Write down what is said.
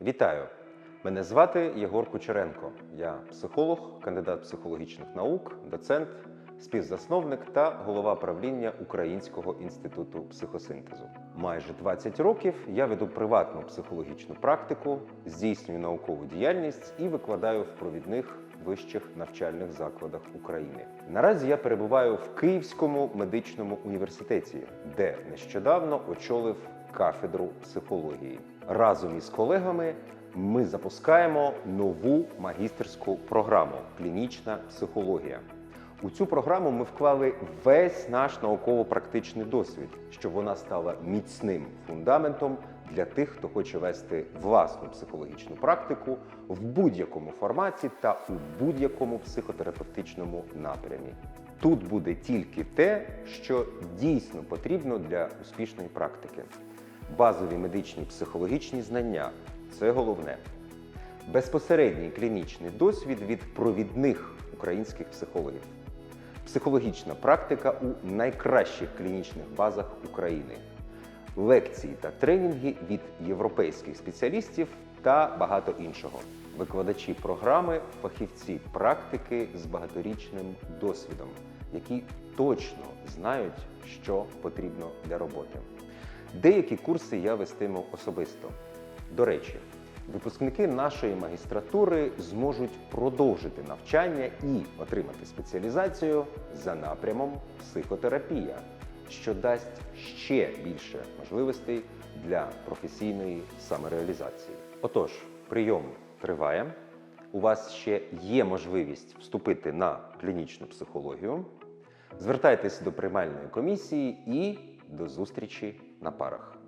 Вітаю! Мене звати Єгор Кучеренко. Я психолог, кандидат психологічних наук, доцент, співзасновник та голова правління Українського інституту психосинтезу. Майже 20 років я веду приватну психологічну практику, здійснюю наукову діяльність і викладаю в провідних вищих навчальних закладах України. Наразі я перебуваю в Київському медичному університеті, де нещодавно очолив кафедру психології. Разом із колегами ми запускаємо нову магістерську програму Клінічна психологія. У цю програму ми вклали весь наш науково-практичний досвід, щоб вона стала міцним фундаментом для тих, хто хоче вести власну психологічну практику в будь-якому форматі та у будь-якому психотерапевтичному напрямі. Тут буде тільки те, що дійсно потрібно для успішної практики. Базові медичні психологічні знання це головне. Безпосередній клінічний досвід від провідних українських психологів. Психологічна практика у найкращих клінічних базах України. Лекції та тренінги від європейських спеціалістів та багато іншого. Викладачі програми, фахівці практики з багаторічним досвідом, які точно знають, що потрібно для роботи. Деякі курси я вестиму особисто. До речі, випускники нашої магістратури зможуть продовжити навчання і отримати спеціалізацію за напрямом психотерапія, що дасть ще більше можливостей для професійної самореалізації. Отож, прийом триває. У вас ще є можливість вступити на клінічну психологію. Звертайтеся до приймальної комісії і до зустрічі на парах.